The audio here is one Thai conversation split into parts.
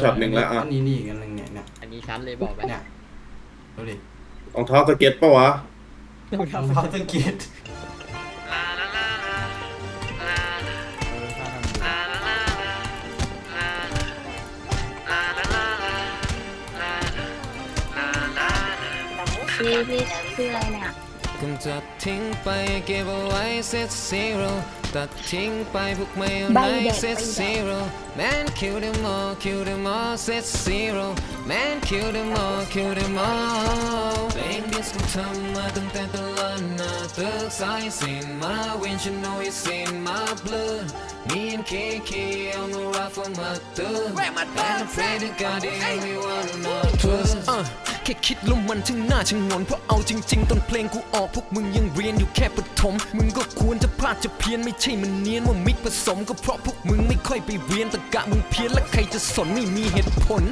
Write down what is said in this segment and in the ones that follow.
ช็อตหนึ่งแล้วอะอันนี้นี่อีกอันหนึ่งเนี่ยเนี่ยอันนี้ชั้นเลยบอกไปเนี่ยดูดิรองเท้าสเก็ตปะวะ รองเท้าสเก็ตพี่พี่ชื่ออะไรเนี่ยกำจัดทิ้งไปเก็บเอาไว้เซตซีโร่ ตัดทิ้งไปพวกไม่เอาไหนเซตซีโร่ man kill them all kill them all เซตซีโร่ man kill them all kill them all สกูทำมาตั้งแต่ตลอดนาตึกสายสินมา when you know you seen my blood me and KK on the ride for my thug and I pray to God the only one not trust อะแค่คิดแล้วมันช่างน่าชะงนเพราะเอาจริง ๆ ตอนเพลงกูออกพวกมึงยังเรียนอยู่แค่ประถมมึงก็ควรจะพลาดจะเพี้ยนไม่ใช่มันเนียนว่ามิกผสมก็เพราะพวกมึงไม่ค่อยไปเรียนตะกะมึงเพี้ยนและใครจะสนไม่มีเหตุผล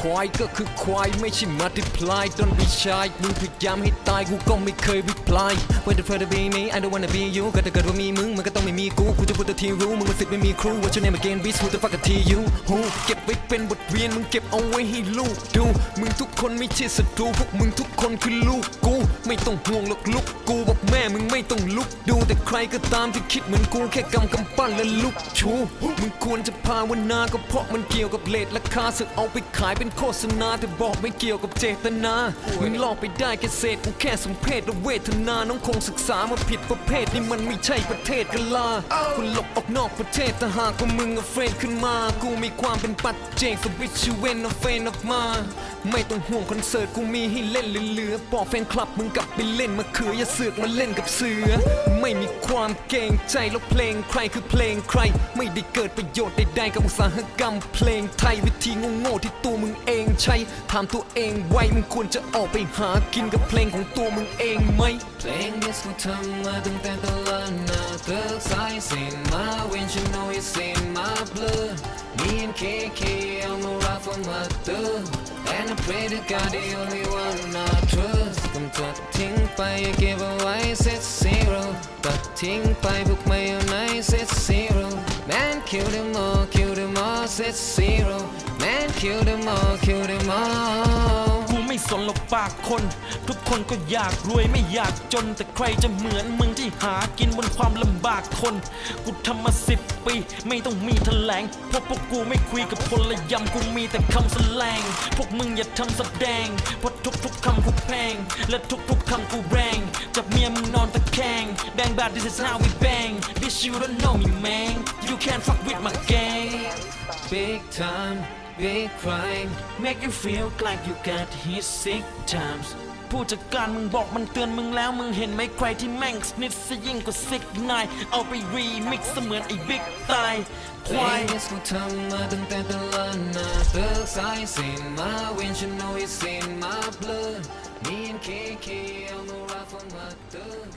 ควายก็คือควายไม่ใช่ multiply don't be shy มึงพยายามให้ตายกูก็ไม่เคย reply when the further be me I don't wanna be you ก็ถ้าเกิดว่ามีมึงมันก็ต้องไม่มีกูกูจะพูดแต่ทีรู้มึงมันสิทธิ์ไม่มีครู What's your name again bitch who the fuck are T you who เก็บไว้เป็นบทเรียนมึงเก็บเอาไว้ให้ลูกดู มึงทุกคนไม่ใช่ศัตรูพวกมึงทุกคนคือลูกกู ไม่ต้องห่วงหรอกลูกกูบอกแม่มึงไม่ต้องลุกดู แต่ใครก็ตามที่คิดเหมือนกูแค่กำกำปั้นและลุกชู มึงควรจะภาวนาก็เพราะมันเกี่ยวกับเลทราคาสึกเอาไปขายเป็นโฆษณาแต่บอกไม่เกี่ยวกับเจตนา มึงลอกไปได้แค่เศษกูแค่สมเพศและเวทนา น้องคงศึกษามาผิดประเภทนี่มันไม่ใช่ประเทศกันลาคุณหลบออกนอกประเทศถ้าหากว่ามึงเอาเฟรนขึ้นมา กูมีความเป็นปัจเจกสวิตชูเวนเอาเฟนออกมา ไม่ต้องห่วงคอนเสิร์ตกูมีให้เล่นเหลือๆบอกแฟนคลับมึงกลับไปเล่นมาเขืออย่าเสือกมาเล่นกับเสือไม่มีความเกรงใจแล้วเพลงใครคือเพลงใคร ไม่ได้เกิดประโยชน์ใดๆกับอุตสาหกรรม เพลงไทยวิธีโง่ๆที่ตัวมึงเองใช้ถามตัวเองไว้มึงควรจะออกไปหากินกับเพลงของตัวมึงเองไหมเพลงนี้กูทำมาตั้งแต่ตอนละนาตึกสายสินมา when you know you seen my blood me and KK on the ride for my thug and I pray to God the only one I trust กำจัดทิ้งไปเก็บเอาไว้ set zero ตัดทิ้งไปพวกไม่เอาไหน set zero man kill them all kill them all set zero man kill them all kill them all กูไม่ สนหรอกปากคน ทุกคนก็อยากรวยไม่อยากจน แต่ใครจะเหมือนมึงที่หากินบนความลำบากคน กูทำมาสิบปี ไม่ต้องมีแถลงเพราะพวกกูไม่คุยกับพละยำกูมีแต่คำแสลง พวกมึงอย่าทำแสดงเพราะทุกๆคำกูแพง และทุกๆคำกูแรงจับเมียมึงนอนตะแคง bang bad this is how we bang bitch you don't know me man you can't fuck with my gang big time big crime Make you feel like you got hit six times ผู้จัดการมึงบอกมันเตือนมึงแล้วมึงเห็นไหมใครที่แม่งสนิทซะยิ่งกว่าซิกนายเอาไปรีมิกซ์เสมือนไอ้บิ๊กตายควายกูทำมาตั้งแต่ตอนละนาเตึกสายสินมา when you know you seen my blood me and KK on the ride for my thug